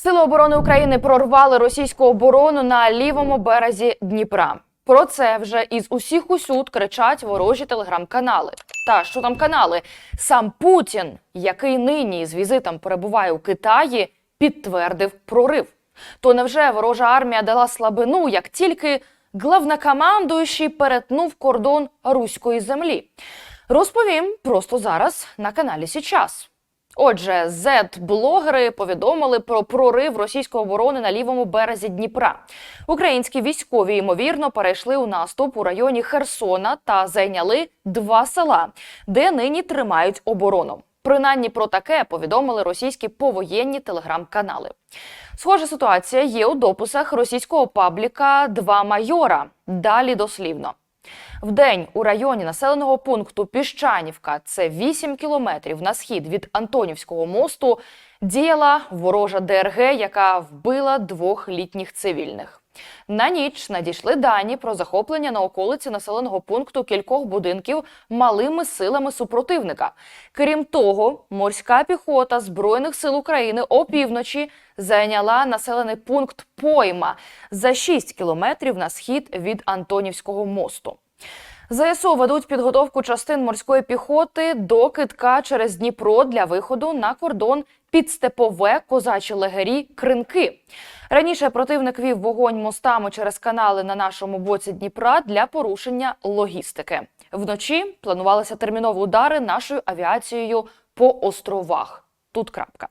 Сили оборони України прорвали російську оборону на лівому березі Дніпра. Про це вже із усіх усюд кричать ворожі телеграм-канали. Та що там канали? Сам Путін, який нині з візитом перебуває у Китаї, підтвердив прорив. То невже ворожа армія дала слабину, як тільки главнокомандуючий перетнув кордон руської землі? Розповім просто зараз на каналі Січас. Отже, зет-блогери повідомили про прорив російської оборони на лівому березі Дніпра. Українські військові ймовірно перейшли у наступ у районі Херсона та зайняли два села, де нині тримають оборону. Принаймні про таке повідомили російські повоєнні телеграм-канали. Схожа ситуація є у дописах російського пабліка Два майора. Далі дослівно. Вдень у районі населеного пункту Піщанівка, це 8 кілометрів на схід від Антонівського мосту, діяла ворожа ДРГ, яка вбила двох літніх цивільних. На ніч надійшли дані про захоплення на околиці населеного пункту кількох будинків малими силами супротивника. Крім того, морська піхота Збройних сил України опівночі зайняла населений пункт Пойма за 6 кілометрів на схід від Антонівського мосту. ЗСУ ведуть підготовку частин морської піхоти до китка через Дніпро для виходу на кордон під степове козачі легері Кринки. Раніше противник вів вогонь мостами через канали на нашому боці Дніпра для порушення логістики. Вночі планувалися термінові удари нашою авіацією по островах. Тут крапка.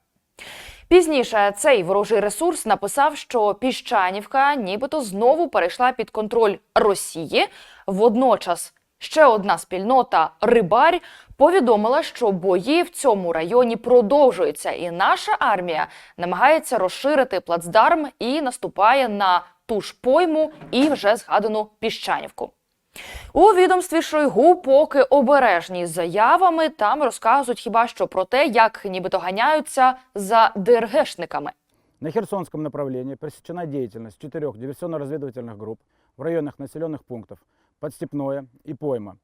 Пізніше цей ворожий ресурс написав, що Піщанівка нібито знову перейшла під контроль Росії. Водночас ще одна спільнота Рибарь повідомила, що бої в цьому районі продовжуються, і наша армія намагається розширити плацдарм і наступає на ту ж пойму і вже згадану Піщанівку. У відомстві Шойгу поки обережні з заявами. Там розказують хіба що про те, як нібито ганяються за ДРГшниками. На Херсонском направлении пресечена деятельность четырех диверсионно-разведывательных групп в районах населенных пунктов Подстепное і Пойма.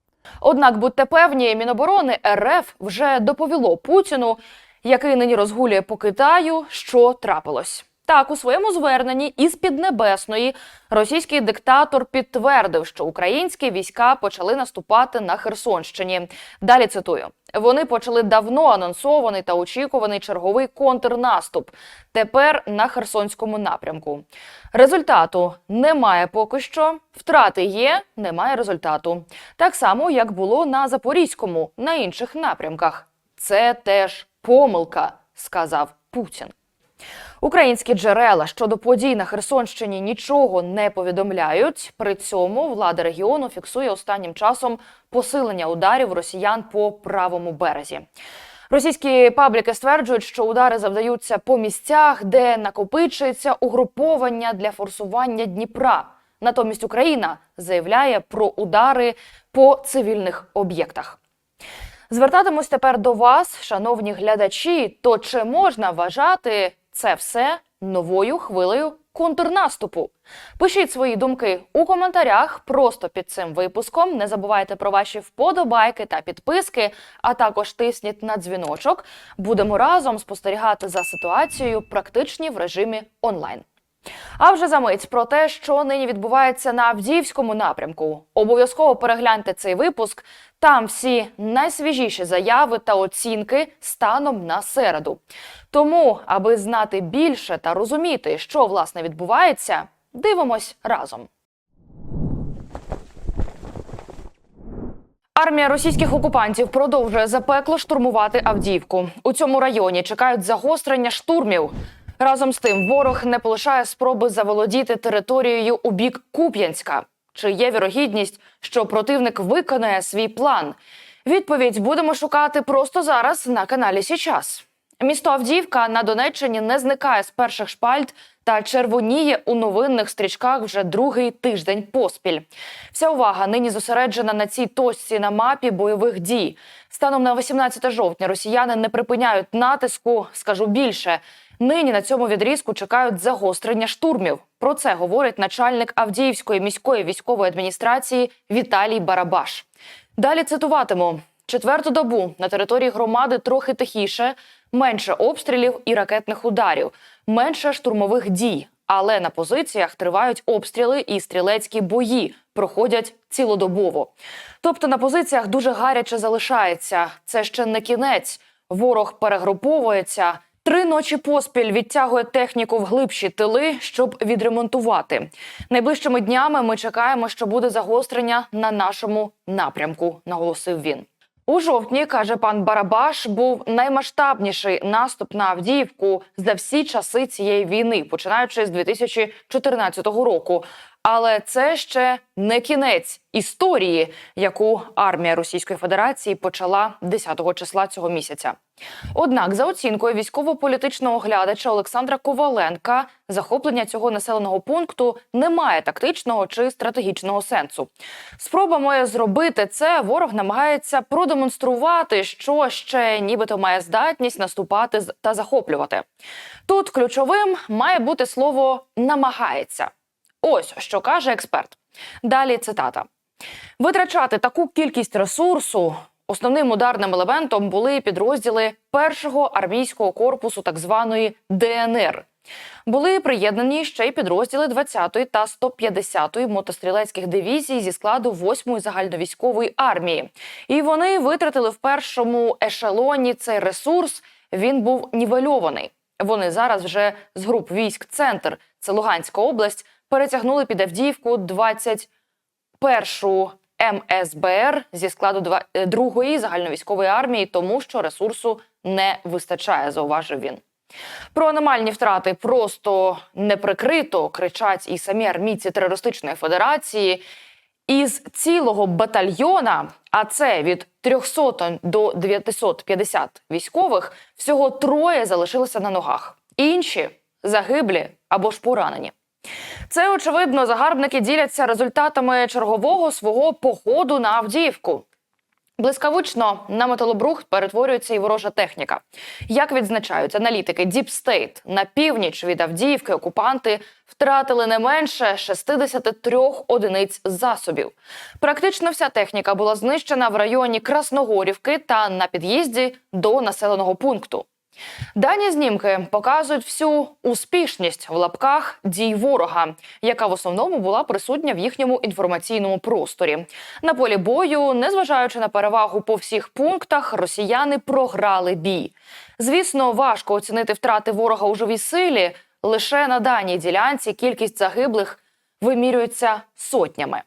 Однак, будьте певні, Міноборони РФ вже доповіло Путіну, який нині розгулює по Китаю, що трапилось. Так, у своєму зверненні із Піднебесної російський диктатор підтвердив, що українські війська почали наступати на Херсонщині. Далі цитую: вони почали давно анонсований та очікуваний черговий контрнаступ. Тепер на Херсонському напрямку. Результату немає поки що. Втрати є, немає результату. Так само, як було на Запорізькому, на інших напрямках. Це теж помилка, сказав Путін. Українські джерела щодо подій на Херсонщині нічого не повідомляють. При цьому влада регіону фіксує останнім часом посилення ударів росіян по правому березі. Російські пабліки стверджують, що удари завдаються по місцях, де накопичується угруповання для форсування Дніпра. Натомість Україна заявляє про удари по цивільних об'єктах. Звертатимусь тепер до вас, шановні глядачі. То чи можна вважати це все новою хвилею контрнаступу? Пишіть свої думки у коментарях просто під цим випуском. Не забувайте про ваші вподобайки та підписки, а також тисніть на дзвіночок. Будемо разом спостерігати за ситуацією практичні в режимі онлайн. А вже за мить про те, що нині відбувається на Авдіївському напрямку. Обов'язково перегляньте цей випуск. Там всі найсвіжіші заяви та оцінки станом на середу. Тому, аби знати більше та розуміти, що власне відбувається, дивимось разом. Армія російських окупантів продовжує запекло штурмувати Авдіївку. У цьому районі чекають загострення штурмів. Разом з тим, ворог не полишає спроби заволодіти територією у бік Куп'янська. Чи є вірогідність, що противник виконає свій план? Відповідь будемо шукати просто зараз на каналі Січас. Місто Авдіївка на Донеччині не зникає з перших шпальт та червоніє у новинних стрічках вже другий тиждень поспіль. Вся увага нині зосереджена на цій точці на мапі бойових дій. Станом на 18 жовтня росіяни не припиняють натиску. Скажу більше, нині на цьому відрізку чекають загострення штурмів. Про це говорить начальник Авдіївської міської військової адміністрації Віталій Барабаш. Далі цитуватиму. Четверту добу на території громади трохи тихіше. менше обстрілів і ракетних ударів, менше штурмових дій. Але на позиціях тривають обстріли і стрілецькі бої проходять цілодобово. Тобто на позиціях дуже гаряче залишається. Це ще не кінець. Ворог перегруповується. Три ночі поспіль відтягує техніку в глибші тили, щоб відремонтувати. Найближчими днями ми чекаємо, що буде загострення на нашому напрямку, наголосив він. У жовтні каже пан Барабаш, був наймасштабніший наступ на Авдіївку за всі часи цієї війни, починаючи з 2014 року. Але це ще не кінець історії, яку армія Російської Федерації почала 10 числа цього місяця. Однак, за оцінкою військово-політичного оглядача Олександра Коваленка, захоплення цього населеного пункту не має тактичного чи стратегічного сенсу. Спробами зробити це ворог намагається продемонструвати, що ще нібито має здатність наступати та захоплювати. Тут ключовим має бути слово намагається. Ось що каже експерт. Далі цитата: витрачати таку кількість ресурсу. Основним ударним елементом були підрозділи першого армійського корпусу так званої ДНР. Були приєднані ще й підрозділи 20-ї та 150-ї мотострілецьких дивізій зі складу 8-ї загальновійськової армії. І вони витратили в першому ешелоні цей ресурс. Він був нівельований. Вони зараз вже з груп військ Центр, це Луганська область, перетягнули під Авдіївку 21-шу МСБР зі складу е, другої загальновійськової армії, тому що ресурсу не вистачає, зауважив він. Про аномальні втрати просто неприкрито кричать і самі армійці терористичної федерації. Із цілого батальйона, а це від 300 до 950 військових, всього троє залишилися на ногах. Інші загиблі або ж поранені. Це очевидно, загарбники діляться результатами чергового свого походу на Авдіївку. Блискавично на металобрухт перетворюється і ворожа техніка. Як відзначають аналітики State, на північ від Авдіївки окупанти втратили не менше 63 одиниць засобів. Практично вся техніка була знищена в районі Красногорівки та на під'їзді до населеного пункту. Дані знімки показують всю успішність в лапках дій ворога, яка в основному була присутня в їхньому інформаційному просторі. На полі бою, незважаючи на перевагу по всіх пунктах, росіяни програли бій. Звісно, важко оцінити втрати ворога у живій силі. Лише на даній ділянці кількість загиблих вимірюється сотнями.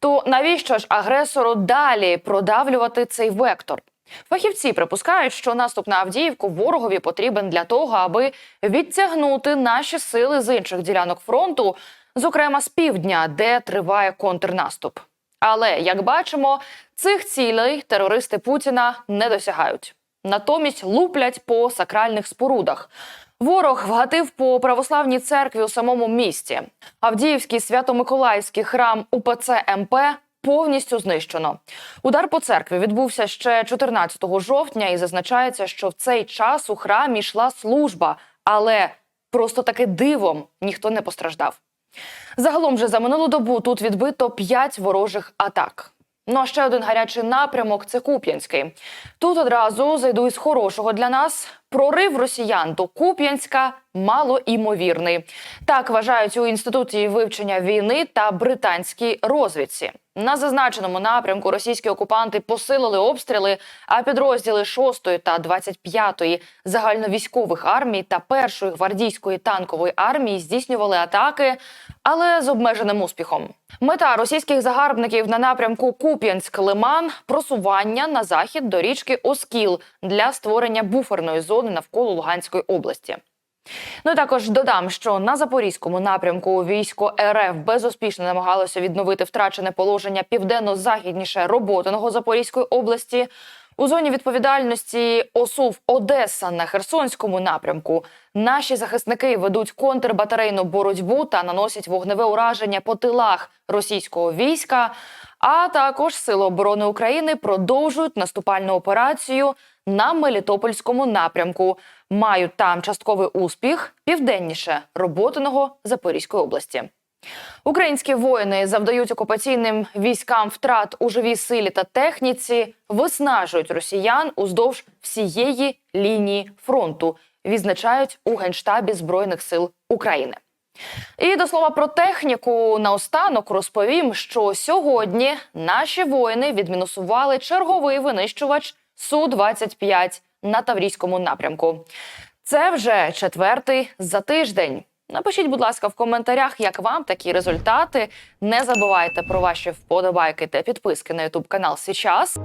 То навіщо ж агресору далі продавлювати цей вектор? Фахівці припускають, що наступ на Авдіївку ворогові потрібен для того, аби відтягнути наші сили з інших ділянок фронту, зокрема з півдня, де триває контрнаступ. Але як бачимо, цих цілей терористи Путіна не досягають. Натомість луплять по сакральних спорудах. Ворог вгатив по православній церкві у самому місті. Авдіївський свято-миколаївський храм УПЦ МП повністю знищено. Удар по церкві відбувся ще 14 жовтня, і зазначається, що в цей час у храмі йшла служба, але просто таки дивом ніхто не постраждав. Загалом же за минулу добу тут відбито 5 ворожих атак. Ну а ще один гарячий напрямок це Куп'янський. Тут одразу зайду із хорошого для нас. Прорив росіян до Куп'янська малоімовірний. Так вважають у інституті вивчення війни та британській розвідці. На зазначеному напрямку російські окупанти посилили обстріли, а підрозділи 6-ї та 25-ї загальновійськових армій та 1-ї гвардійської танкової армії здійснювали атаки, але з обмеженим успіхом. Мета російських загарбників на напрямку Куп'янськ-Лиман просування на захід до річки Оскіл для створення буферної зони навколо Луганської області. Ну і також додам, що на запорізькому напрямку військо РФ безуспішно намагалося відновити втрачене положення південно-західніше роботиного Запорізької області. У зоні відповідальності ОСУВ Одеса на Херсонському напрямку наші захисники ведуть контрбатарейну боротьбу та наносять вогневе ураження по тилах російського війська. А також Сили оборони України продовжують наступальну операцію на Мелітопольському напрямку. Мають там частковий успіх південніше роботиного Запорізької області. Українські воїни завдають окупаційним військам втрат у живій силі та техніці, виснажують росіян уздовж всієї лінії фронту, відзначають у генштабі збройних сил України. І до слова про техніку наостанок розповім, що сьогодні наші воїни відмінусували черговий винищувач су 25 на Таврійському напрямку. Це вже четвертий за тиждень. Напишіть, будь ласка, в коментарях, як вам такі результати. Не забувайте про ваші вподобайки та підписки на Ютуб канал Сейчас.